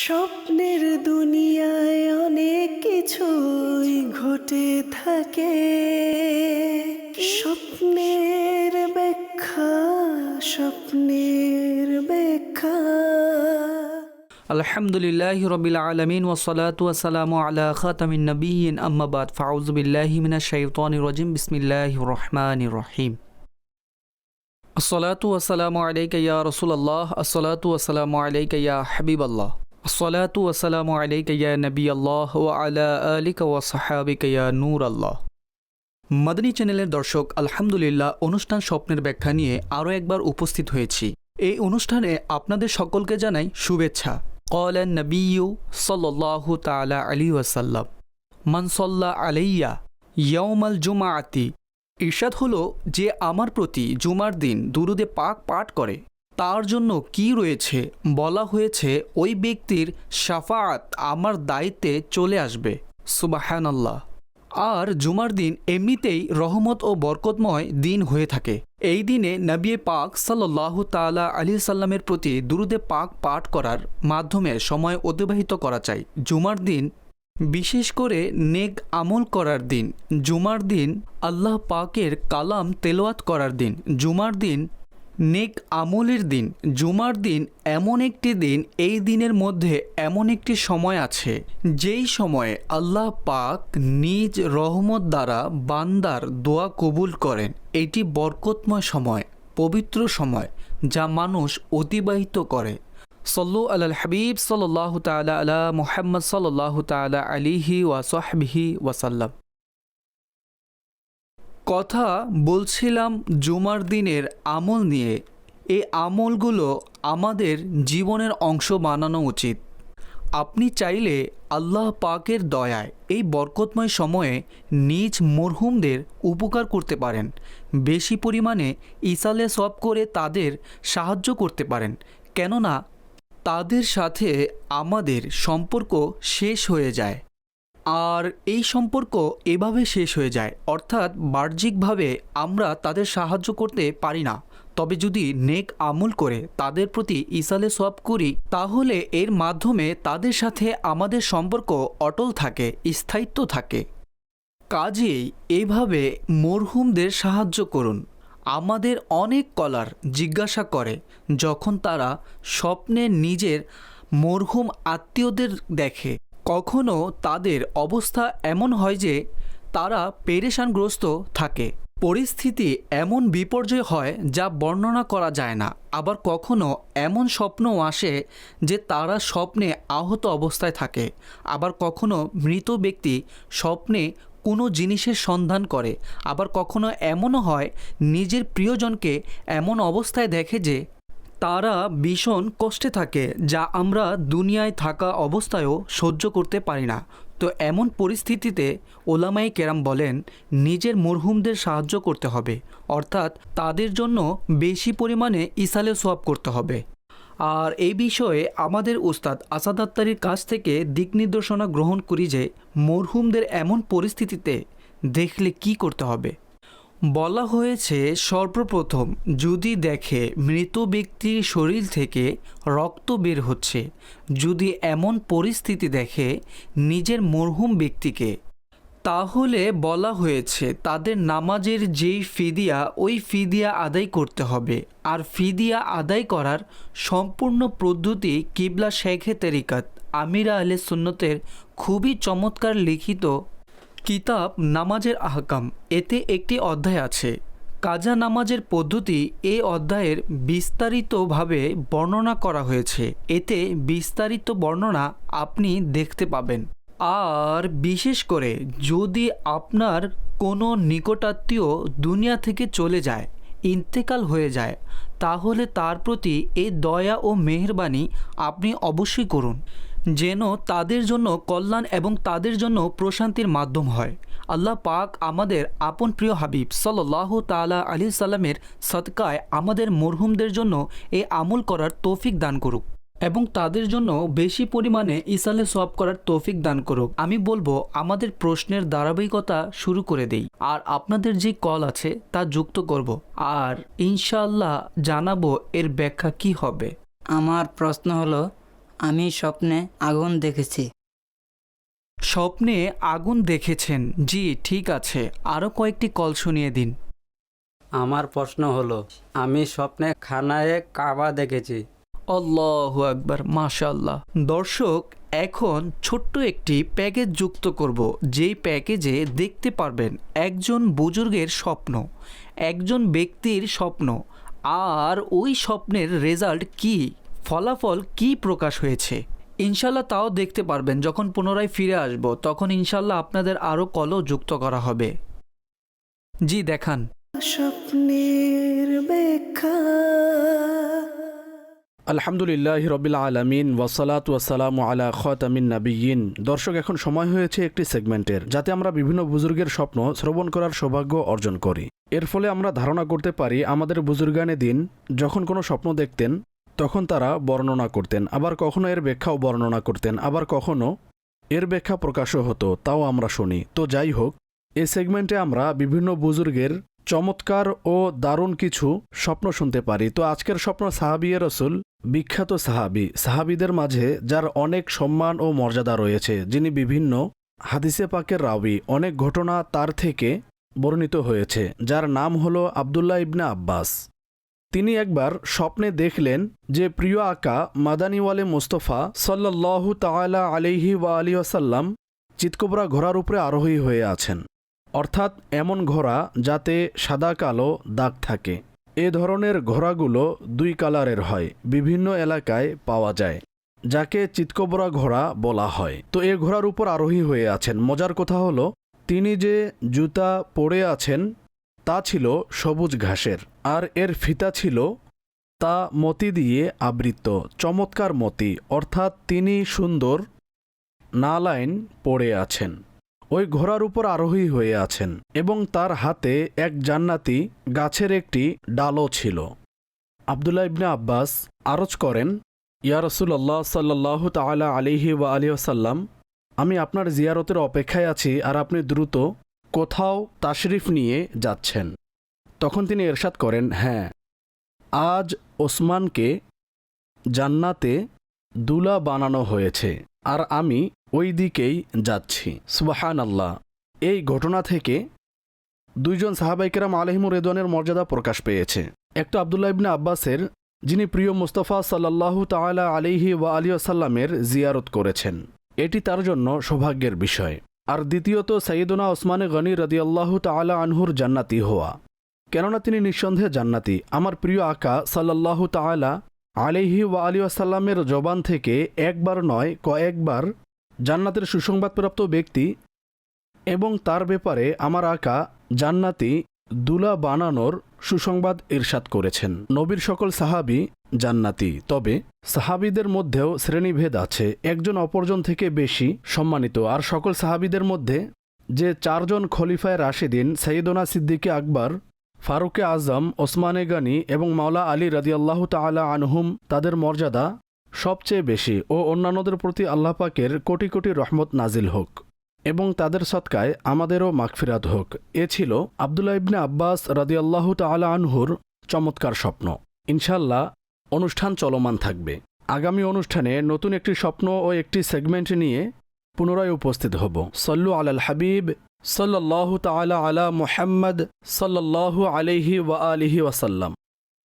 স্বপ্নের দুনিয়ায় অনেক কিছুই ঘটে থাকে। স্বপ্নের ব্যাখ্যা স্বপ্নের ব্যাখ্যা। আলহামদুলিল্লাহ রবিল আলমিন ওসলাত ওয়াসালাম আলা খাতামিন নবীন আম্মাবাদ ফাউজবিল্লাহি মিনা শাইতানি রজিম। বিসমিল্লাহ রহমান রহিম। আসসালাতু ওয়াসালামু আলাইকা ইয়া রাসূলুল্লাহ। আসসালাতু ওয়াসালামু আলাইকা ইয়া হাবিবাল্লাহ। আসসালাতু আসসালামু আলাইকা নবী আল্লাহ ও আলা আলিকা ওয়া সাহাবিকা নূর আল্লাহ মাদনী চ্যানেলের দর্শক, আলহামদুলিল্লাহ, অনুষ্ঠান স্বপ্নের ব্যাখ্যা নিয়ে আরও একবার উপস্থিত হয়েছি। এই অনুষ্ঠানে আপনাদের সকলকে জানাই শুভেচ্ছা। কলেন নবীউ সল্লাহ তালা আলী ওয়াসাল্লাম মানসল্লা আলাইয়া ইয়ৌমাল জুমা আতি ঈর্ষাদ হলো যে আমার প্রতি জুমার দিন দুরুদে পাক পাঠ করে। তার জন্য কি রয়েছে? বলা হয়েছে, ওই ব্যক্তির সাফাত আমার দায়িত্বে চলে আসবে। সুবাহানাল্লাহ। আর জুমার দিন এমনিতেই রহমত ও বরকতময় দিন হয়ে থাকে। এই দিনে নবিয়ে পাক সাল্লাহ তালা আলী সাল্লামের প্রতি দুরুদে পাক পাঠ করার মাধ্যমে সময় অতিবাহিত করা চাই। জুমার দিন, বিশেষ করে নেক আমল করার দিন। জুমার দিন, আল্লাহ পাকের কালাম তেলোয়াত করার দিন। জুমার দিন নেক আমলের দিন, জুমার দিন এমন একটি দিন, এই দিনের মধ্যে এমন একটি সময় আছে, যেই সময়ে আল্লাহ পাক নিজ রহমত দ্বারা বান্দার দোয়া কবুল করেন। এটি বরকতময় সময়, পবিত্র সময়, যা মানুষ অতিবাহিত করে। সল্লু আল হাবিব সাল্লাহ তালা আলা মোহাম্মদ সাল্লাহ তালা আলিহি ওয়াসহবিহি ওয়াসাল্লাম কথা বলছিলাম জুমার দিনের আমল নিয়ে। এই আমলগুলো আমাদের জীবনের অংশ বানানো উচিত। আপনি চাইলে আল্লাহ পাকের দয়ায় এই বরকতময় সময়ে নিজ মরহুমদের উপকার করতে পারেন। বেশি পরিমাণে ইসালে সব করে তাদের সাহায্য করতে পারেন। কেননা তাদের সাথে আমাদের সম্পর্ক শেষ হয়ে যায়। আর এই সম্পর্ক এভাবে শেষ হয়ে যায়। অর্থাৎ বাহ্যিকভাবে আমরা তাদের সাহায্য করতে পারি না। তবে যদি নেক আমল করে, তাদের প্রতি ইসালে সব করি, তাহলে এর মাধ্যমে তাদের সাথে আমাদের সম্পর্ক অটল থাকে, স্থায়িত্ব থাকে। কাজেই এভাবে মরহুমদের সাহায্য করুন। আমাদের অনেক কলার জিজ্ঞাসা করে, যখন তারা স্বপ্নে নিজের মরহুম আত্মীয়দের দেখে। কখনো তাদের অবস্থা এমন হয় যে তারা পেরেশানগ্রস্ত থাকে। পরিস্থিতি এমন বিপর্যয় হয় যা বর্ণনা করা যায় না। আবার কখনো এমন স্বপ্নও আসে যে তারা স্বপ্নে আহত অবস্থায় থাকে। আবার কখনো মৃত ব্যক্তি স্বপ্নে কোনো জিনিসের সন্ধান করে। আবার কখনো এমনও হয় নিজের প্রিয়জনকে এমন অবস্থায় দেখে যে তারা ভীষণ কষ্টে থাকে, যা আমরা দুনিয়ায় থাকা অবস্থায়ও সহ্য করতে পারি না। তো এমন পরিস্থিতিতে ওলামাই কেরাম বলেন, নিজের মরহুমদের সাহায্য করতে হবে, অর্থাৎ তাদের জন্য বেশি পরিমাণে ইসালে সোয়াব করতে হবে। আর এই বিষয়ে আমাদের উস্তাদ আসাদ আত্তারির কাছ থেকে দিক নির্দেশনা গ্রহণ করি যে, মরহুমদের এমন পরিস্থিতিতে দেখলে কি করতে হবে। বলা হয়েছে, সর্বপ্রথম যদি দেখে মৃত ব্যক্তির শরীর থেকে রক্ত বের হচ্ছে, যদি এমন পরিস্থিতি দেখে নিজের মরহুম ব্যক্তিকে। তাহলে বলা হয়েছে, তাদের নামাজের যেই ফিদিয়া, ওই ফিদিয়া আদায় করতে হবে। আর ফিদিয়া আদায় করার সম্পূর্ণ পদ্ধতি কিবলা শেখে তেরিকাত। আমিরা আলে সুন্নতের খুবই চমৎকার লিখিত কিতাব নামাজের আহকাম, এতে একটি অধ্যায় আছে। কাজা নামাজের পদ্ধতি এই অধ্যায়ের বিস্তারিতভাবে বর্ণনা করা হয়েছে। এতে বিস্তারিত বর্ণনা আপনি দেখতে পাবেন। আর বিশেষ করে যদি আপনার কোনো নিকটাত্মীয় দুনিয়া থেকে চলে যায়, ইন্তেকাল হয়ে যায়, তাহলে তার প্রতি এই দয়া ও মেহরবানি আপনি অবশ্যই করুন। যেন তাদের জন্য কল্যাণ এবং তাদের জন্য প্রশান্তির মাধ্যম হয়। আল্লাহ পাক আমাদের আপন প্রিয় হাবিব সাল্লাহ তালা আলি সাল্লামের সৎকায় আমাদের মরহুমদের জন্য এই আমল করার তৌফিক দান করুক এবং তাদের জন্য বেশি পরিমাণে ইসালে সব করার তৌফিক দান করুক। আমি বলব, আমাদের প্রশ্নের ধারাবাহিকতা শুরু করে দেই। আর আপনাদের যে কল আছে, তা যুক্ত করব। আর ইনশাল্লাহ জানাব এর ব্যাখ্যা কি হবে। আমার প্রশ্ন হলো আমি স্বপ্নে আগুন দেখেছি। স্বপ্নে আগুন দেখেছেন। জি ঠিক আছে। আরও কয়েকটি কল শুনিয়ে দিন। আমার প্রশ্ন হলো আমি স্বপ্নে খানায় কাবা দেখেছি। আল্লাহু আকবার মাশাল্লাহ দর্শক এখন ছোট্ট একটি প্যাকেজ যুক্ত করব। যেই প্যাকেজে দেখতে পারবেন একজন বুজুর্গের স্বপ্ন একজন ব্যক্তির স্বপ্ন। আর ওই স্বপ্নের রেজাল্ট কি? ফলাফল কি প্রকাশ হয়েছে? ইনশাল্লাহ তাও দেখতে পারবেন যখন পুনরায় ফিরে আসব তখন ইনশাল্লাহ আপনাদের আরও কলও যুক্ত করা হবে। জি দেখান। স্বপ্নের ব্যাখ্যা। আলহামদুলিল্লাহ রবিল আলমিন ওয়াসালাত ওয়াসালাম আলা খতামিন নাবিয়িন দর্শক এখন সময় হয়েছে একটি সেগমেন্টের যাতে আমরা বিভিন্ন বুজুর্গের স্বপ্ন শ্রবণ করার সৌভাগ্য অর্জন করি। এর ফলে আমরা ধারণা করতে পারি আমাদের বুজুর্গানে দিন যখন কোনো স্বপ্ন দেখতেন তখন তারা বর্ণনা করতেন, আবার কখনো এর ব্যাখ্যাও বর্ণনা করতেন, আবার কখনো এর ব্যাখ্যা প্রকাশও হতো, তাও আমরা শুনি। তো যাই হোক এই সেগমেন্টে আমরা বিভিন্ন বুজুর্গের চমৎকার ও দারুণ কিছু স্বপ্ন শুনতে পারি। তো আজকের স্বপ্ন সাহাবিয়ে রসুল, বিখ্যাত সাহাবি। সাহাবিদের মাঝে যার অনেক সম্মান ও মর্যাদা রয়েছে, যিনি বিভিন্ন হাদিসে পাকের রাবি। অনেক ঘটনা তার থেকে বর্ণিত হয়েছে, যার নাম হল আবদুল্লাহ ইবনে আব্বাস। তিনি একবার স্বপ্নে দেখলেন যে প্রিয় আকা মাদানিওয়ালে মুস্তফা সাল্লাল্লাহু তাআলা আলাইহি ওয়া আলী ওয়াসাল্লাম চিতকোবরা ঘোড়ার উপরে আরোহী হয়ে আছেন। অর্থাৎ এমন ঘোড়া যাতে সাদা, কালো দাগ থাকে। এ ধরনের ঘোড়াগুলো দুই কালারের হয়, বিভিন্ন এলাকায় পাওয়া যায়, যাকে চিতকোবরা ঘোড়া বলা হয়। তো এ ঘোড়ার উপর আরোহী হয়ে আছেন। মজার কথা হলো, তিনি যে জুতা পরে আছেন, তা ছিল সবুজ ঘাসের। আর এর ফিতা ছিল তা মতি দিয়ে আবৃত, চমৎকার মতি, অর্থাৎ তিনি সুন্দর নালাইন পড়ে আছেন। ওই ঘোড়ার উপর আরোহী হয়ে আছেন এবং তার হাতে এক জান্নাতি গাছের একটি ডালও ছিল। আবদুল্লাহ ইবনে আব্বাস আরজ করেন, ইয়া রসুল্লাহ সাল্লাহ তালা আলিহি ওয়া আলী আসাল্লাম আমি আপনার জিয়ারতের অপেক্ষায় আছি আর আপনি দ্রুত কোথাও তাশরিফ নিয়ে যাচ্ছেন। তখন তিনি এরশাদ করেন হ্যাঁ আজ ওসমানকে জান্নাতে দুলা বানানো হয়েছে আর আমি ওই দিকেই যাচ্ছি। সুবাহান আল্লাহ এই ঘটনা থেকে দুইজন সাহাবাইকেরাম আলহিমুর রেদওয়ানের মর্যাদা প্রকাশ পেয়েছে। একটা আবদুল্লাহ ইবনে আব্বাসের, যিনি প্রিয় মুস্তফা সাল্লাল্লাহু তাআলা আলিহি ওয়া আলী আসাল্লামের জিয়ারত করেছেন। এটি তার জন্য সৌভাগ্যের বিষয়। আর দ্বিতীয়ত সঈদুনা ওসমানে গনি রদিয়াল্লাহু তাআলা আনহুর জান্নাতি হওয়া। কেননা তিনি নিঃসন্দেহে জান্নাতি। আমার প্রিয় আকা সাল্লাল্লাহু তাআলা আলিহি ওয়া আলী আসাল্লামের জবান থেকে একবার নয়, কয়েকবার জান্নাতের সুসংবাদপ্রাপ্ত ব্যক্তি এবং তার ব্যাপারে আমার আকা জান্নাতি দুলা বানানোর সুসংবাদ ইরশাদ করেছেন। নবীর সকল সাহাবি জান্নাতি, তবে সাহাবিদের মধ্যেও শ্রেণীভেদ আছে। একজন অপরজন থেকে বেশি সম্মানিত। আর সকল সাহাবিদের মধ্যে যে চারজন খলিফায় রাশিদিন সঈদনা সিদ্দিকে আকবর ফারুকে আজম, ওসমানে গানি এবং মাওলা আলী রাদিয়াল্লাহ তাআলা আনহুম তাদের মর্যাদা সবচেয়ে বেশি ও অন্যান্যদের প্রতি আল্লাহ পাকের কোটি কোটি রহমত নাজিল হোক এবং তাদের সৎকায় আমাদেরও মাগফিরাত হোক। এ ছিল আবদুল্লাহ ইবনে আব্বাস রাদিয়াল্লাহু তাআলা আনহুর চমৎকার স্বপ্ন। ইনশাল্লাহ অনুষ্ঠান চলমান থাকবে। আগামী অনুষ্ঠানে নতুন একটি স্বপ্ন ও একটি সেগমেন্ট নিয়ে পুনরায় উপস্থিত হব। সল্লু আলাল হাবিব সাল্লাল্লাহু তাআলা আলা মুহাম্মদ সাল্লাল্লাহু আলাইহি ওয়া আলিহি ওয়াসাল্লাম।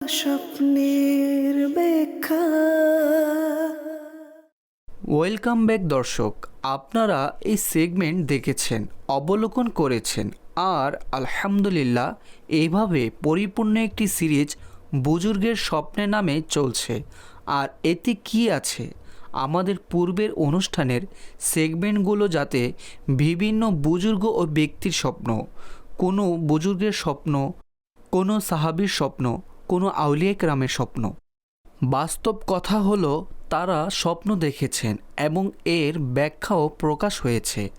স্বপ্নের ব্যাখ্যা। ওয়েলকাম ব্যাক দর্শক আপনারা এই সেগমেন্ট দেখেছেন অবলোকন করেছেন আর আলহামদুলিল্লাহ এইভাবে পরিপূর্ণ একটি সিরিজ বুজুর্গের স্বপ্নে নামে চলছে। আর এতে কি আছে? আমাদের পূর্বের অনুষ্ঠানের সেগমেন্টগুলো যাতে বিভিন্ন বুজুর্গ ও ব্যক্তির স্বপ্ন, কোনো বুজুর্গের স্বপ্ন, কোনো সাহাবির স্বপ্ন, কোনো আউলিয়া গ্রামের স্বপ্ন। বাস্তব কথা হলো, তারা স্বপ্ন দেখেছেন এবং এর ব্যাখ্যাও প্রকাশ হয়েছে।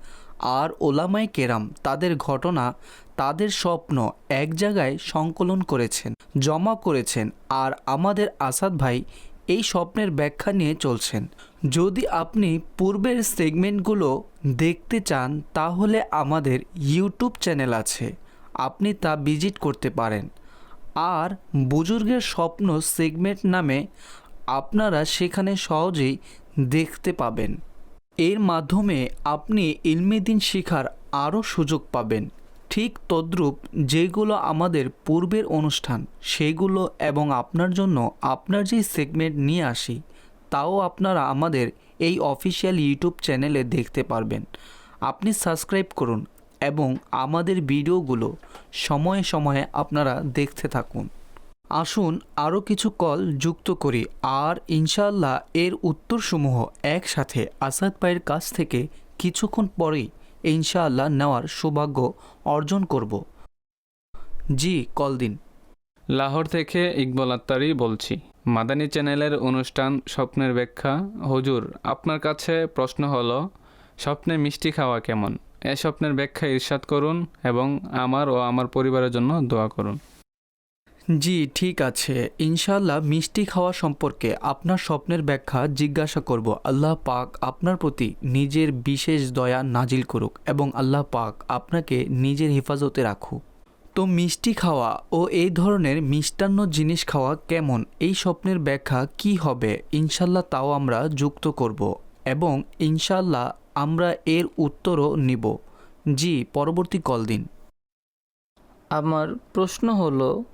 আর ওলামাই কেরাম তাদের ঘটনা, তাদের স্বপ্ন এক জায়গায় সংকলন করেছেন, জমা করেছেন। আর আমাদের আসাদ ভাই এই স্বপ্নের ব্যাখ্যা নিয়ে চলছেন। যদি আপনি পূর্বের সেগমেন্টগুলো দেখতে চান, তাহলে আমাদের ইউটিউব চ্যানেল আছে। আপনি তা ভিজিট করতে পারেন। আর বুজুর্গের স্বপ্ন সেগমেন্ট নামে আপনারা সেখানে সহজেই দেখতে পাবেন। এর মাধ্যমে আপনি ইলমে দিন শেখার আরও সুযোগ পাবেন। ঠিক তদ্রূপ যেগুলো আমাদের পূর্বের অনুষ্ঠান, সেগুলো এবং আপনার জন্য আপনার যে সেগমেন্ট নিয়ে আসি, তাও আপনারা আমাদের এই অফিসিয়াল ইউটিউব চ্যানেলে দেখতে পারবেন। আপনি সাবস্ক্রাইব করুন এবং আমাদের ভিডিওগুলো সময়ে সময়ে আপনারা দেখতে থাকুন। আসুন আরও কিছু কল যুক্ত করি আর ইনশাল্লাহ এর উত্তরসমূহ একসাথে আসাদ ভাইয়ের কাছ থেকে কিছুক্ষণ পরেই ইনশাআল্লাহ নেওয়ার সৌভাগ্য অর্জন করব। জি কল দিন লাহোর থেকে ইকবল আত্তারি বলছি। মাদানী চ্যানেলের অনুষ্ঠান স্বপ্নের ব্যাখ্যা। হুজুর, আপনার কাছে প্রশ্ন হল, স্বপ্নে মিষ্টি খাওয়া কেমন? এ স্বপ্নের ব্যাখ্যা ইরশাদ করুন এবং আমার ও আমার পরিবারের জন্য দোয়া করুন। জি, ঠিক আছে। ইনশাল্লাহ মিষ্টি খাওয়া সম্পর্কে আপনার স্বপ্নের ব্যাখ্যা জিজ্ঞাসা করব। আল্লাহ পাক আপনার প্রতি নিজের বিশেষ দয়া নাজিল করুক এবং আল্লাহ পাক আপনাকে নিজের হেফাজতে রাখুক। তো মিষ্টি খাওয়া ও এই ধরনের মিষ্টান্ন জিনিস খাওয়া কেমন? এই স্বপ্নের ব্যাখ্যা কি হবে? ইনশাল্লাহ তাও আমরা যুক্ত করব এবং ইনশাল্লাহ আমরা এর উত্তরও নিব। জি, পরবর্তী কল দিন। আমার প্রশ্ন হলো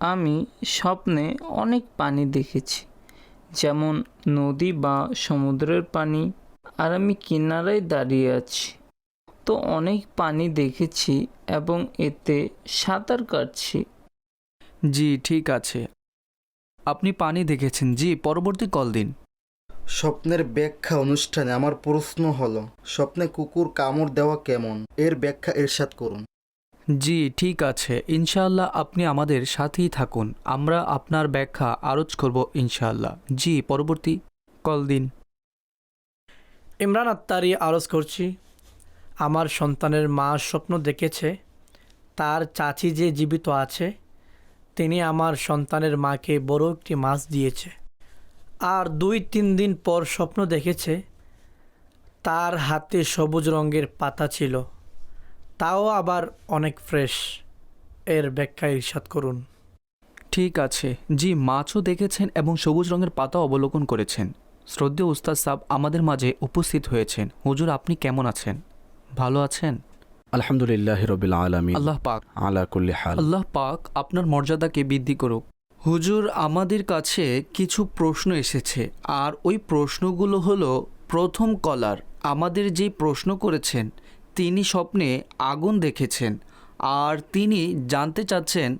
আমি স্বপ্নে অনেক পানি দেখেছি যেমন নদী বা সমুদ্রের পানি আর আমি কিনারায় দাঁড়িয়ে আছি। তো অনেক পানি দেখেছি এবং এতে সাঁতার কাটছি। জি ঠিক আছে। আপনি পানি দেখেছেন। জি পরবর্তী কল দিন। স্বপ্নের ব্যাখ্যা অনুষ্ঠানে আমার প্রশ্ন হলো স্বপ্নে কুকুর কামড় দেওয়া কেমন? এর ব্যাখ্যা এরশাদ করুন। জি, ঠিক আছে। ইনশাআল্লাহ আপনি আমাদের সাথেই থাকুন। আমরা আপনার ব্যাখ্যা আরজ করব ইনশাআল্লাহ। জি, পরবর্তী কল দিন। ইমরান আত্মারি আরজ করছি। আমার সন্তানের মা স্বপ্ন দেখেছে। তার চাচি যে জীবিত আছে, তিনি আমার সন্তানের মাকে বড় একটি মাছ দিয়েছে। আর দুই, তিন দিন পর স্বপ্ন দেখেছে, তার হাতে সবুজ রঙের পাতা ছিল। তাও আবার অনেক ফ্রেশ এর ব্যাখ্যা ইরশাদ করুন। ঠিক আছে। জি মাছও দেখেছেন এবং সবুজ রঙের পাতা অবলোকন করেছেন। শ্রদ্ধেয় উস্তাদ সাহ আমাদের মাঝে উপস্থিত হয়েছেন। হুজুর আপনি কেমন আছেন? ভালো আছেন? আলহামদুলিল্লাহ রবিল আলমিন। আল্লাহ পাক। আলা কুল্লি হাল। আল্লাহ পাক আপনার মর্যাদাকে বৃদ্ধি করুক। হুজুর আমাদের কাছে কিছু প্রশ্ন এসেছে। আর ওই প্রশ্নগুলো হলো প্রথম কলার আমাদের যে প্রশ্ন করেছেন তিনি স্বপ্নে আগুন দেখেছেন আর তিনি জানতে চাচ্ছেন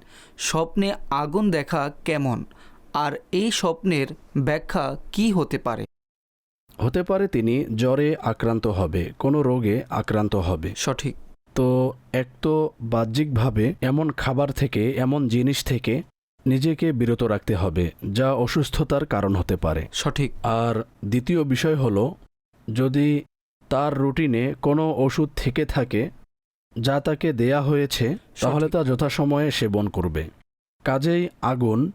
স্বপ্নে আগুন দেখা কেমন আর এই স্বপ্নের ব্যাখ্যা কি হতে পারে। হতে পারে তিনি জ্বরে আক্রান্ত হবে কোনো রোগে আক্রান্ত হবে। সঠিক। তো এক তো বাহ্যিকভাবে এমন খাবার থেকে এমন জিনিস থেকে নিজেকে বিরত রাখতে হবে যা অসুস্থতার কারণ হতে পারে। সঠিক। আর দ্বিতীয় বিষয় হলো যদি তার রুটিনে কোনো ওষুধ থেকে থাকে যা তাকে দেয়া হয়েছে তাহলে তা যথাসময়ে সেবন করবে। কাজেই আগুন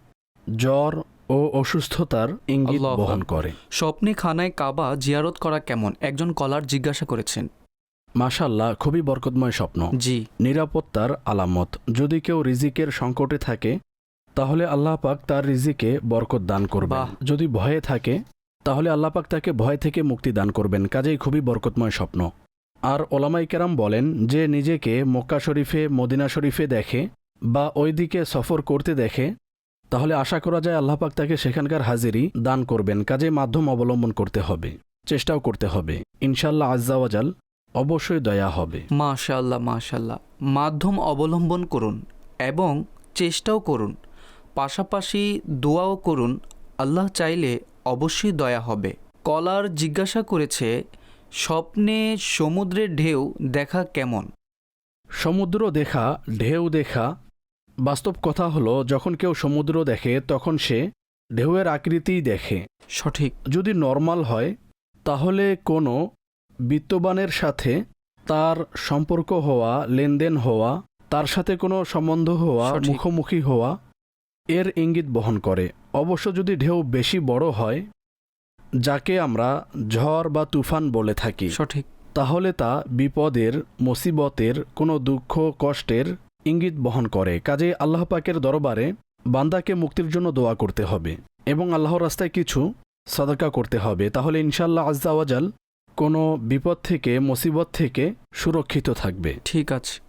জ্বর ও অসুস্থতার ইঙ্গিত বহন করে। স্বপ্নে খানায় কাবা জিয়ারত করা কেমন? একজন কলার জিজ্ঞাসা করেছেন। মাশাল্লাহ খুবই বরকতময় স্বপ্ন। জি। নিরাপত্তার আলামত। যদি কেউ রিজিকের সংকটে থাকে তাহলে আল্লাহ পাক তার রিজিকে বরকত দান করবেন। বাহ। যদি ভয়ে থাকে তাহলে আল্লাহ পাক তাকে ভয় থেকে মুক্তি দান করবেন, কাজেই খুবই বরকতময় স্বপ্ন। আর ওলামাই কেরাম বলেন যে, নিজেকে মক্কা শরীফে, মদিনা শরীফে দেখে বা ওই দিকে সফর করতে দেখে, তাহলে আশা করা যায় আল্লাহ পাক তাকে সেখানকার হাজিরি দান করবেন, কাজে মাধ্যম অবলম্বন করতে হবে, চেষ্টাও করতে হবে। ইনশাল্লাহ আজ্জাওয়াজাল অবশ্যই দয়া হবে। মাশাল্লাহ মাশাল্লাহ মাধ্যম অবলম্বন করুন এবং চেষ্টাও করুন। পাশাপাশি দোয়াও করুন। আল্লাহ চাইলে অবশ্যই দয়া হবে। কলার জিজ্ঞাসা করেছে স্বপ্নে সমুদ্রের ঢেউ দেখা কেমন? সমুদ্র দেখা ঢেউ দেখা। বাস্তব কথা হলো যখন কেউ সমুদ্র দেখে তখন সে ঢেউয়ের আকৃতিই দেখে। সঠিক। যদি নর্মাল হয় তাহলে কোনো বিত্তবানের সাথে তার সম্পর্ক হওয়া লেনদেন হওয়া তার সাথে কোনো সম্বন্ধ হওয়া মুখোমুখি হওয়া এর ইঙ্গিত বহন করে। অবশ্য যদি ঢেউ বেশি বড় হয় যাকে আমরা ঝড় বা তুফান বলে থাকি সঠিক। তাহলে তা বিপদের মুসিবতের কোনো দুঃখ কষ্টের ইঙ্গিত বহন করে। কাজে আল্লাহ পাকের দরবারে বান্দাকে মুক্তির জন্য দোয়া করতে হবে এবং আল্লাহর রাস্তায় কিছু সদকা করতে হবে। তাহলে ইনশাল্লাহ আজ্জাওয়াজাল কোনো বিপদ থেকে মুসিবত থেকে সুরক্ষিত থাকবে। ঠিক আছে।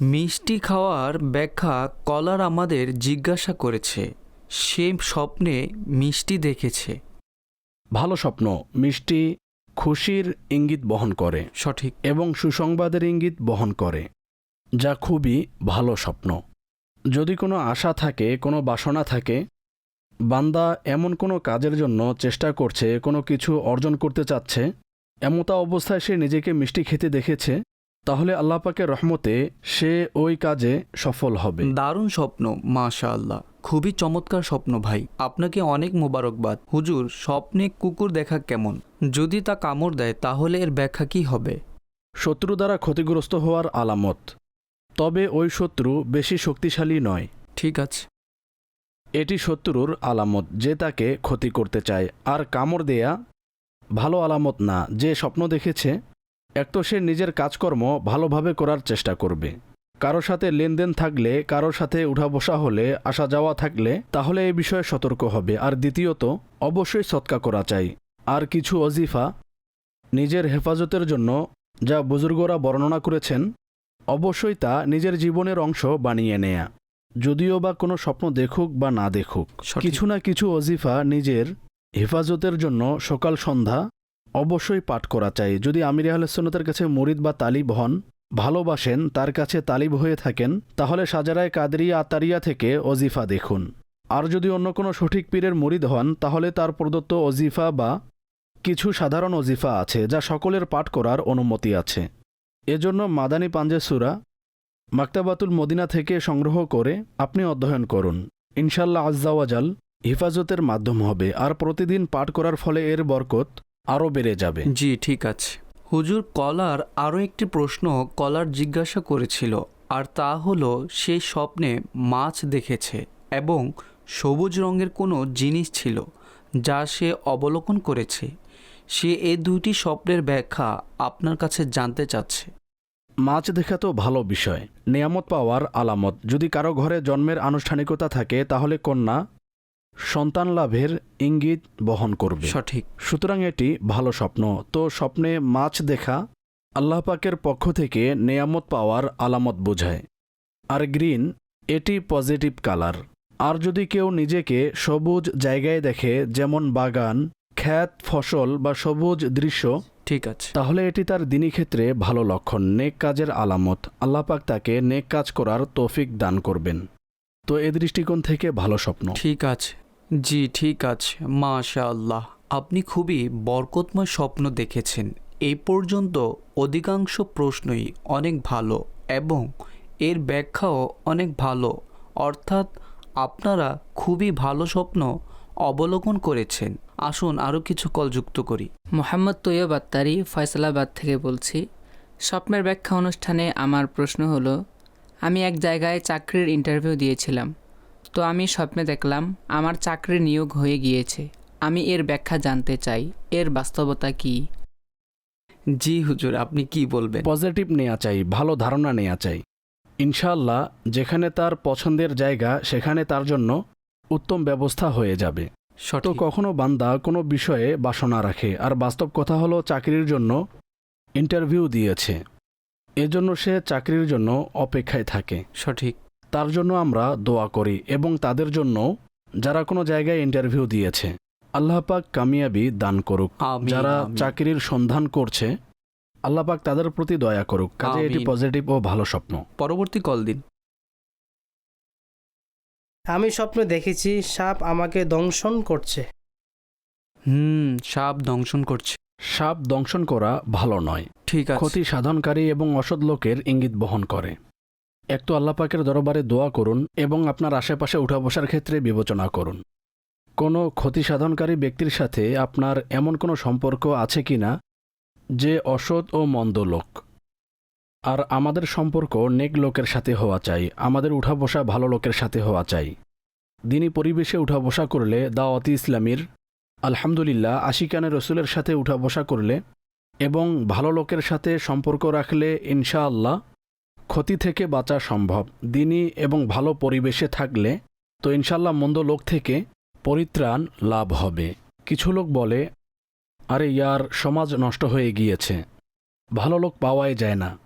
মিষ্টি খাওয়ার ব্যাখ্যা কলার আমাদের জিজ্ঞাসা করেছে। সে স্বপ্নে মিষ্টি দেখেছে। ভালো স্বপ্ন মিষ্টি খুশির ইঙ্গিত বহন করে সঠিক। এবং সুসংবাদের ইঙ্গিত বহন করে যা খুবই ভালো স্বপ্ন। যদি কোনো আশা থাকে কোনো বাসনা থাকে বান্দা এমন কোনো কাজের জন্য চেষ্টা করছে কোনো কিছু অর্জন করতে চাচ্ছে এমতা অবস্থায় সে নিজেকে মিষ্টি খেতে দেখেছে তাহলে আল্লাপাকের রহমতে সে ওই কাজে সফল হবে। দারুণ স্বপ্ন মাশা আল্লাহ খুবই চমৎকার স্বপ্ন ভাই। আপনাকে অনেক মোবারকবাদ। হুজুর স্বপ্নে কুকুর দেখা কেমন? যদি তা কামড় দেয় তাহলে এর ব্যাখ্যা কি হবে? শত্রু দ্বারা ক্ষতিগ্রস্ত হওয়ার আলামত। তবে ওই শত্রু বেশি শক্তিশালী নয়। ঠিক আছে। এটি শত্রুর আলামত যে তাকে ক্ষতি করতে চায়। আর কামড় দেয়া ভালো আলামত না। যে স্বপ্ন দেখেছে এক তো সে নিজের কাজকর্ম ভালোভাবে করার চেষ্টা করবে। কারও সাথে লেনদেন থাকলে কারও সাথে উঠা বসা হলে আসা যাওয়া থাকলে তাহলে এই বিষয়ে সতর্ক হবে। আর দ্বিতীয়ত অবশ্যই সৎকা করা চাই। আর কিছু অজিফা নিজের হেফাজতের জন্য যা বুজুর্গরা বর্ণনা করেছেন অবশ্যই তা নিজের জীবনের অংশ বানিয়ে নেয়া। যদিও বা কোনো স্বপ্ন দেখুক বা না দেখুক। কিছু না কিছু অজিফা নিজের হেফাজতের জন্য সকাল সন্ধ্যা অবশ্যই পাঠ করা চাই। যদি আমির আহলসন্নতের কাছে মুরিদ বা তালিব হন, ভালোবাসেন, তার কাছে তালিব হয়ে থাকেন, তাহলে সাজারায় কাদরিয়া আতারিয়া থেকে অজিফা দেখুন। আর যদি অন্য কোনো সঠিক পীরের মুরিদ হন, তাহলে তার প্রদত্ত অজিফা বা কিছু সাধারণ অজিফা আছে, যা সকলের পাঠ করার অনুমতি আছে। এজন্য মাদানী পাঞ্জে সুরা মাক্তাবাতুল মদিনা থেকে সংগ্রহ করে আপনি অধ্যয়ন করুন। ইনশাল্লাহ আজ্জাওয়াজাল হিফাজতের মাধ্যম হবে। আর প্রতিদিন পাঠ করার ফলে এর বরকত আরও বেড়ে যাবে। জি ঠিক আছে। হুজুর কলার আরও একটি প্রশ্ন কলার জিজ্ঞাসা করেছিল আর তা হলো সে স্বপ্নে মাছ দেখেছে এবং সবুজ রঙের কোনো জিনিস ছিল যা সে অবলোকন করেছে। সে এই দুইটি স্বপ্নের ব্যাখ্যা আপনার কাছে জানতে চাচ্ছে। মাছ দেখা তো ভালো বিষয়। নিয়ামত পাওয়ার আলামত। যদি কারও ঘরে জন্মের আনুষ্ঠানিকতা থাকে তাহলে কন্যা সন্তান লাভের ইঙ্গিত বহন করবে। সঠিক। সুতরাং এটি ভালো স্বপ্ন। তো স্বপ্নে মাছ দেখা আল্লাহ পাকের পক্ষ থেকে নেয়ামত পাওয়ার আলামত বোঝায়। আর গ্রিন এটি পজিটিভ কালার। আর যদি কেউ নিজেকে সবুজ জায়গায় দেখে যেমন বাগান খ্যাত ফসল বা সবুজ দৃশ্য ঠিক আছে। তাহলে এটি তার দিনী ক্ষেত্রে ভালো লক্ষণ নেক কাজের আলামত। আল্লাহ পাক তাকে নেক কাজ করার তৌফিক দান করবেন। তো এ দৃষ্টিকোণ থেকে ভালো স্বপ্ন। ঠিক আছে। জি, ঠিক আছে। মাশা আল্লাহ আপনি খুবই বরকতময় স্বপ্ন দেখেছেন। এই পর্যন্ত অধিকাংশ প্রশ্নই অনেক ভালো এবং এর ব্যাখ্যাও অনেক ভালো। অর্থাৎ আপনারা খুবই ভালো স্বপ্ন অবলোকন করেছেন। আসুন আরও কিছু কল যুক্ত করি। মোহাম্মদ তৈয়ব আত্তারি, ফয়সালাবাদ থেকে বলছি। স্বপ্নের ব্যাখ্যা অনুষ্ঠানে আমার প্রশ্ন হলো, আমি এক জায়গায় চাকরির ইন্টারভিউ দিয়েছিলাম। তো আমি স্বপ্নে দেখলাম আমার চাকরি নিয়োগ হয়ে গিয়েছে। আমি এর ব্যাখ্যা জানতে চাই এর বাস্তবতা কী? জি হুজুর আপনি কি বলবেন? পজিটিভ নেওয়া চাই ভালো ধারণা নেওয়া চাই। ইনশাআল্লাহ যেখানে তার পছন্দের জায়গা সেখানে তার জন্য উত্তম ব্যবস্থা হয়ে যাবে। তো সঠিক। কখনো বান্দা কোনো বিষয়ে বাসনা রাখে আর বাস্তব কথা হলো চাকরির জন্য ইন্টারভিউ দিয়েছে। এজন্য সে চাকরির জন্য অপেক্ষায় থাকে। সঠিক। তার জন্য আমরা দোয়া করি এবং তাদের জন্য যারা কোনো জায়গায় ইন্টারভিউ দিয়েছে আল্লাহ পাক কামিয়াবি দান করুক। যারা চাকরির সন্ধান করছে আল্লাহ পাক তাদের প্রতি দয়া করুক। কাজে এটি পজিটিভ ও ভালো স্বপ্ন। পরবর্তী কল দিন। আমি স্বপ্নে দেখেছি সাপ আমাকে দংশন করছে। হুম সাপ দংশন করছে। সাপ দংশন করা ভালো নয়। ঠিক আছে। ক্ষতি সাধনকারী এবং অসৎ লোকের ইঙ্গিত বহন করে। এক তো আল্লাহ পাকের দরবারে দোয়া করুন এবং আপনার আশেপাশে উঠা বসার ক্ষেত্রে বিবেচনা করুন। কোনো ক্ষতি সাধনকারী ব্যক্তির সাথে আপনার এমন কোনো সম্পর্ক আছে কি না যে অসৎ ও মন্দ লোক? আর আমাদের সম্পর্ক নেক লোকের সাথে হওয়া চাই, আমাদের উঠা বসা ভালো লোকের সাথে হওয়া চাই। দিনই পরিবেশে উঠা বসা করলে দাওয়াতি ইসলামীর আলহামদুলিল্লাহ আশিকানে রসুলের সাথে উঠা বসা করলে এবং ভালো লোকের সাথে সম্পর্ক রাখলে ইনশাআল্লাহ ক্ষতি থেকে বাঁচা সম্ভব। দিনই এবং ভালো পরিবেশে থাকলে তো ইনশাআল্লাহ মন্দ লোক থেকে পরিত্রাণ লাভ হবে। কিছু লোক বলে, আরে ইয়ার, সমাজ নষ্ট হয়ে গিয়েছে। ভালো লোক পাওয়াই যায় না।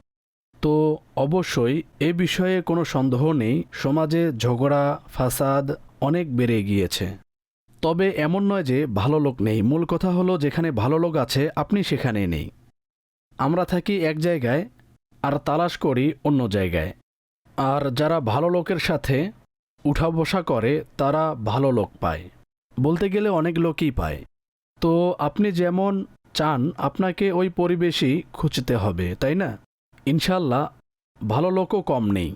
তো অবশ্যই এ বিষয়ে কোনো সন্দেহ নেই, সমাজে ঝগড়া, ফাসাদ অনেক বেড়ে গিয়েছে। তবে এমন নয় যে ভালো লোক নেই। মূল কথা হলো, যেখানে ভালো লোক আছে, আপনি সেখানে নেই। আমরা থাকি এক জায়গায় আর তালাশ করি অন্য জায়গায়। আর যারা ভালো লোকের সাথে উঠা বসা করে, তারা ভালো লোক পায়। বলতে গেলে অনেক লোকই পায়। তো আপনি যেমন চান, আপনাকে ওই পরিবেশই খুঁজতে হবে, তাই না? ইনশাল্লাহ ভালো লোকও কম নেই।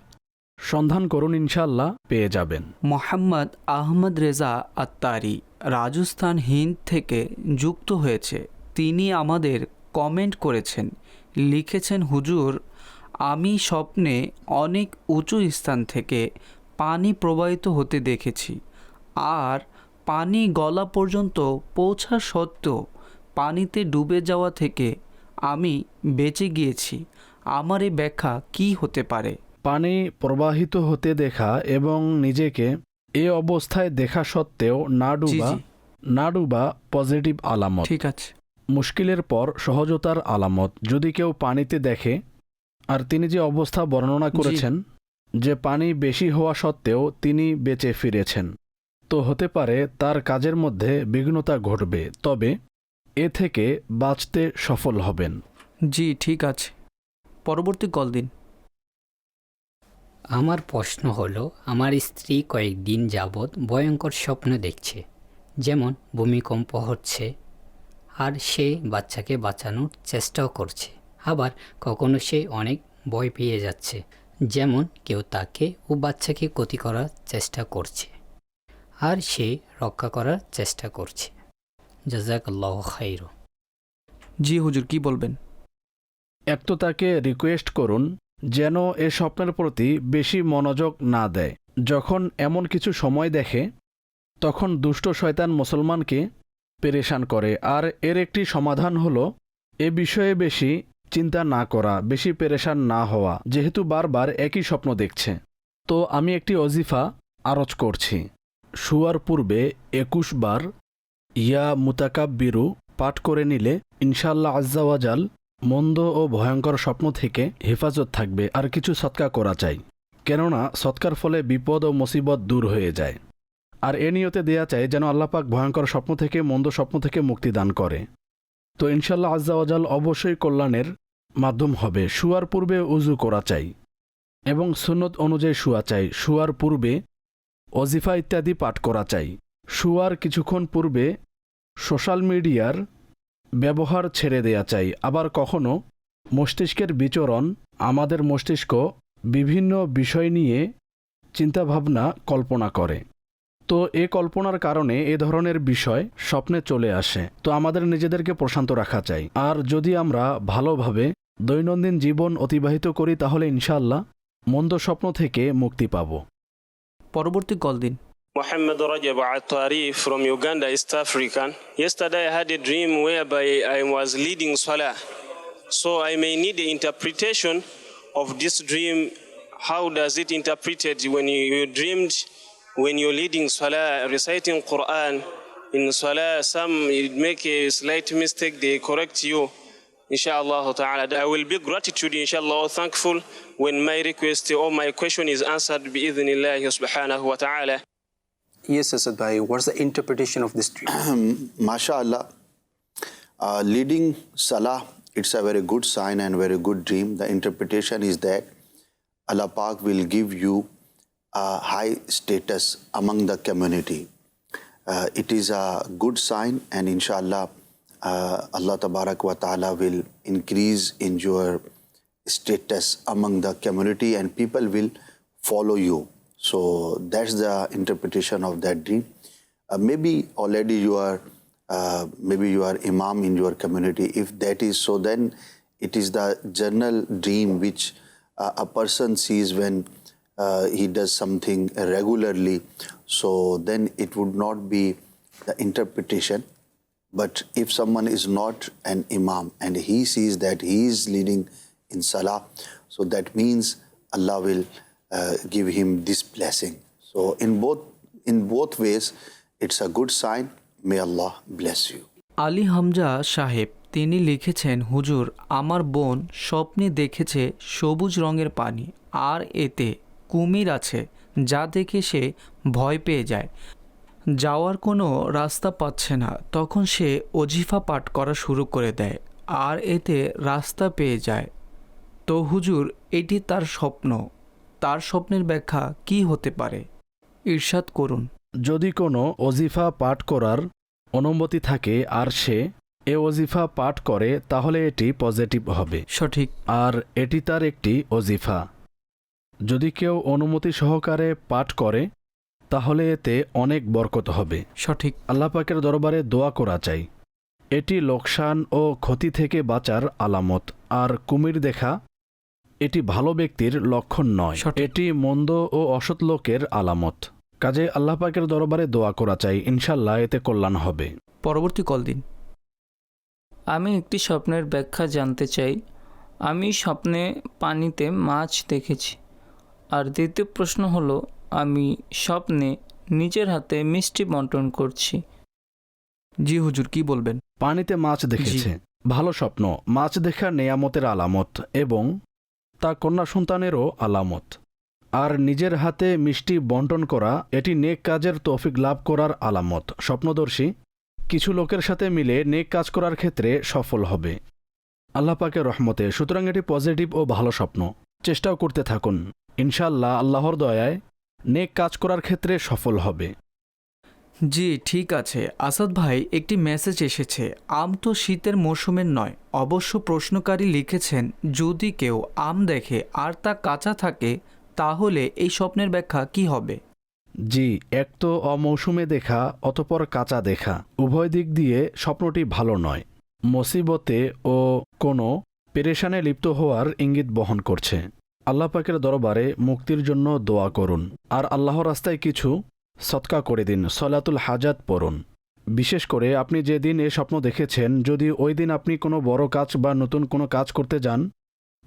সন্ধান করুন ইনশাল্লাহ পেয়ে যাবেন। মোহাম্মদ আহমদ রেজা আত্তারি, রাজস্থান হিন্দ থেকে যুক্ত হয়েছে। তিনি আমাদের কমেন্ট করেছেন। লিখেছেন হুজুর আমি স্বপ্নে অনেক উঁচু স্থান থেকে পানি প্রবাহিত হতে দেখেছি। আর পানি গলা পর্যন্ত পৌঁছা সত্ত্বেও পানিতে ডুবে যাওয়া থেকে আমি বেঁচে গিয়েছি। আমার এই ব্যাখ্যা কী হতে পারে? পানি প্রবাহিত হতে দেখা এবং নিজেকে এ অবস্থায় দেখা সত্ত্বেও না জি ডুবা না ডুবা পজিটিভ আলামত। ঠিক আছে। মুশকিলের পর সহজতার আলামত। যদি কেউ পানিতে দেখে আর তিনি যে অবস্থা বর্ণনা করেছেন যে পানি বেশি হওয়া সত্ত্বেও তিনি বেঁচে ফিরেছেন তো হতে পারে তার কাজের মধ্যে বিঘ্নতা ঘটবে তবে এ থেকে বাঁচতে সফল হবেন। জি ঠিক আছে। পরবর্তী কল দিন। আমার প্রশ্ন হলো আমার স্ত্রী কয়েকদিন যাবৎ ভয়ঙ্কর স্বপ্ন দেখছে যেমন ভূমিকম্প হচ্ছে আর সে বাচ্চাকে বাঁচানোর চেষ্টাও করছে। আবার কখনো সে অনেক ভয় পেয়ে যাচ্ছে যেমন কেউ তাকে ও বাচ্চাকে ক্ষতি করার চেষ্টা করছে আর সে রক্ষা করার চেষ্টা করছে। জাজাক আল্লাহ খাইর। জি হুজুর কি বলবেন? এক তো তাকে রিকোয়েস্ট করুন যেন এ স্বপ্নের প্রতি বেশি মনোযোগ না দেয়। যখন এমন কিছু সময় দেখে তখন দুষ্ট শয়তান মুসলমানকে পেরেশান করে। আর এর একটি সমাধান হলো, এ বিষয়ে বেশি চিন্তা না করা, বেশি পেরেশান না হওয়া, যেহেতু বারবার একই স্বপ্ন দেখছে। তো আমি একটি অজিফা আরজ করছি। শুয়ার পূর্বে একুশ বার ইয়া মুতাকাব্বিরু পাঠ করে নিলে ইনশাল্লাহ আজ্জাওয়াজাল মন্দ ও ভয়ঙ্কর স্বপ্ন থেকে হেফাজত থাকবে, আর কিছু সৎকা করা চাই। কেননা সৎকার ফলে বিপদ ও মুসিবত দূর হয়ে যায়। আর এ নিয়তে দেয়া চাই যেন আল্লাপাক ভয়ঙ্কর স্বপ্ন থেকে, মন্দ স্বপ্ন থেকে মুক্তি দান করে। তো ইনশাল্লাহ আজ্জাওয়াজাল অবশ্যই কল্যাণের মাধ্যম হবে। শুয়ার পূর্বে উজু করা চাই এবং সুন্নত অনুযায়ী শুয়া চাই। শুয়ার পূর্বে অজিফা ইত্যাদি পাঠ করা চাই। শুয়ার কিছুক্ষণ পূর্বে সোশ্যাল মিডিয়ার ব্যবহার ছেড়ে দেয়া চাই। আবার কখনো মস্তিষ্কের বিচরণ, আমাদের মস্তিষ্ক বিভিন্ন বিষয় নিয়ে চিন্তাভাবনা কল্পনা করে। তো এ কল্পনার কারণে এ ধরনের বিষয় স্বপ্নে চলে আসে তো আমাদের নিজেদেরকে প্রশান্ত রাখা চাই আর যদি আমরা ভালোভাবে দৈনন্দিন জীবন অতিবাহিত করি তাহলে ইনশাল্লাহ মন্দ স্বপ্ন থেকে মুক্তি পাব পরবর্তী কল দিন Mohammed Rajab Atari from Uganda, East African. Yesterday I had a dream whereby I was leading Salah. So I may need the interpretation of this dream. How does it interpreted when you, you dreamed when you're leading Salah, reciting Quran in Salah, some make a slight mistake, they correct you. Inshallah ta'ala. I will be gratitude, inshallah, thankful when my request or my question is answered bi-idhnillah subhanahu wa ta'ala. Yes, Asad Bhai, what's the interpretation of this dream? MashaAllah, uh, leading Salah, it's a very good sign and very good dream. The interpretation is that Allah Pak will give you a high status among the community. Uh, it is a good sign, and inshallah, uh, Allah Tabarak wa Ta'ala will increase in your status among the community, and people will follow you. So that's the interpretation of that dream. Uh, maybe already you are, uh, maybe you are imam in your community. If that is so, then it is the general dream which uh, a person sees when uh, he does something regularly. So then it would not be the interpretation. But if someone is not an imam and he sees that he is leading in salah, so that means Allah will uh, give him this blessing. So in both in both ways, it's a good sign. May Allah bless you. Ali Hamza সাহেব তিনি লিখেছেন হুজুর আমার বোন স্বপ্নে দেখেছে সবুজ রঙের পানি আর এতে কুমির আছে যা দেখে সে ভয় পেয়ে যায়। যাওয়ার কোনো রাস্তা পাচ্ছে না তখন সে অজিফা পাঠ করা শুরু করে দেয় আর এতে রাস্তা পেয়ে যায়। তো হুজুর এটি তার স্বপ্ন। তার স্বপ্নের ব্যাখ্যা কি হতে পারে? ঈর্ষাদ করুন। যদি কোনো অজিফা পাঠ করার অনুমতি থাকে আর সে এ অজিফা পাঠ করে তাহলে এটি পজিটিভ হবে। সঠিক। আর এটি তার একটি অজিফা যদি কেউ অনুমতি সহকারে পাঠ করে তাহলে এতে অনেক বরকত হবে। সঠিক। আল্লাহ পাকের দরবারে দোয়া করা চাই। এটি লোকসান ও ক্ষতি থেকে বাঁচার আলামত। আর কুমির দেখা এটি ভালো ব্যক্তির লক্ষণ নয়। সঠিক। এটি মন্দ ও অসৎ লোকের আলামত। কাজে আল্লাহ পাকের দরবারে দোয়া করা চাই। ইনশাল্লাহ এতে কল্যাণ হবে। পরবর্তী কল দিন। আমি একটি স্বপ্নের ব্যাখ্যা জানতে চাই। আমি স্বপ্নে পানিতে মাছ দেখেছি। আর দ্বিতীয় প্রশ্ন হলো আমি স্বপ্নে নিজের হাতে মিষ্টি বন্টন করছি। জি হুজুর কি বলবেন? পানিতে মাছ দেখেছে। ভালো স্বপ্ন মাছ দেখা নেয়ামতের আলামত এবং তা কন্যা সন্তানেরও আলামত। আর নিজের হাতে মিষ্টি বন্টন করা এটি নেক কাজের তৌফিক লাভ করার আলামত। স্বপ্নদর্শী কিছু লোকের সাথে মিলে নেক কাজ করার ক্ষেত্রে সফল হবে। আল্লাহ পাকের রহমতে সুতরাং এটি পজিটিভ ও ভালো স্বপ্ন। চেষ্টাও করতে থাকুন। ইনশাল্লাহ আল্লাহর দয়ায় নেক কাজ করার ক্ষেত্রে সফল হবে। জি ঠিক আছে। আসাদ ভাই একটি মেসেজ এসেছে। আম তো শীতের মৌসুমের নয়। অবশ্য প্রশ্নকারী লিখেছেন যদি কেউ আম দেখে আর তা কাঁচা থাকে তাহলে এই স্বপ্নের ব্যাখ্যা কি হবে? জি এক তো অমৌসুমে দেখা অতপর কাঁচা দেখা। উভয় দিক দিয়ে স্বপ্নটি ভালো নয়। মসিবতে ও কোনো পেরেশানে লিপ্ত হওয়ার ইঙ্গিত বহন করছে। আল্লাহ পাকের দরবারে মুক্তির জন্য দোয়া করুন। আর আল্লাহর রাস্তায় কিছু সৎকা করে দিন, সলাতুল হাজাত পড়ুন। বিশেষ করে আপনি যেদিন এ স্বপ্ন দেখেছেন, যদি ওই দিন আপনি কোনো বড় কাজ বা নতুন কোনো কাজ করতে যান,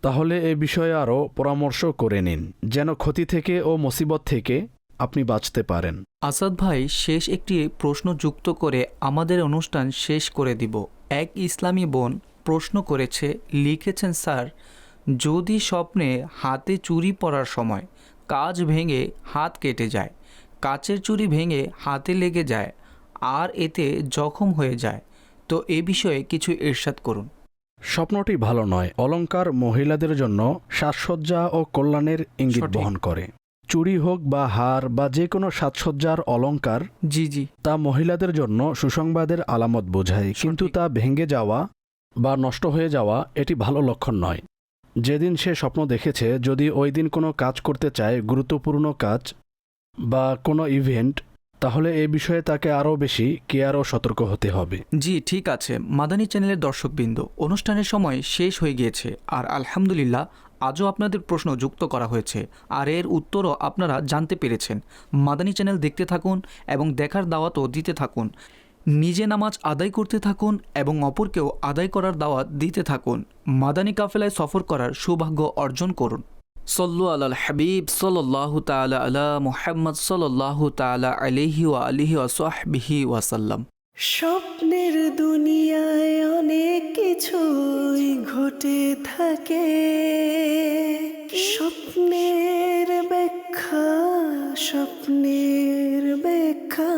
তাহলে এ বিষয়ে আরও পরামর্শ করে নিন, যেন ক্ষতি থেকে ও মুসিবত থেকে আপনি বাঁচতে পারেন। আসাদ ভাই, শেষ একটি প্রশ্ন যুক্ত করে আমাদের অনুষ্ঠান শেষ করে দিব। এক ইসলামী বোন প্রশ্ন করেছে, লিখেছেন, স্যার যদি স্বপ্নে হাতে চুরি পড়ার সময় কাজ ভেঙে হাত কেটে যায় কাচের চুরি ভেঙে হাতে লেগে যায় আর এতে জখম হয়ে যায় তো এ বিষয়ে কিছু ইরশাদ করুন। স্বপ্নটি ভালো নয় অলংকার মহিলাদের জন্য সাজসজ্জা ও কল্যাণের ইঙ্গিত। বহন করে। চুরি হোক বা হার বা যে কোনো সাজসজ্জার অলঙ্কার জি জি। তা মহিলাদের জন্য সুসংবাদের আলামত বোঝায় কিন্তু তা ভেঙে যাওয়া বা নষ্ট হয়ে যাওয়া এটি ভালো লক্ষণ নয়। যেদিন সে স্বপ্ন দেখেছে, যদি ওই দিন কোনো কাজ করতে চায়, গুরুত্বপূর্ণ কাজ বা কোনো ইভেন্ট তাহলে এ বিষয়ে তাকে আরও বেশি কেয়ার ও সতর্ক হতে হবে। জি, ঠিক আছে। মাদানী চ্যানেলের দর্শকবৃন্দ, অনুষ্ঠানের সময় শেষ হয়ে গিয়েছে আর আলহামদুলিল্লাহ আজও আপনাদের প্রশ্ন যুক্ত করা হয়েছে আর এর উত্তরও আপনারা জানতে পেরেছেন। মাদানী চ্যানেল দেখতে থাকুন এবং দেখার দাওয়াতও দিতে থাকুন। নিজে নামাজ আদায় করতে থাকুন এবং অপরকেও আদায় করার দাওয়াত দিতে থাকুন। মাদানী কাফেলায় সফর করার সৌভাগ্য অর্জন করুন। সল্লু আল হাবিব সল্লাহ তালা আলা মোহাম্মদ সল্লাহ তালা আলিহি ওয়া আলিহি ওয়াসাহবিহি ওয়াসাল্লাম স্বপ্নের দুনিয়ায় অনেক কিছুই ঘটে থাকে। স্বপ্নের ব্যাখ্যা স্বপ্নের ব্যাখ্যা।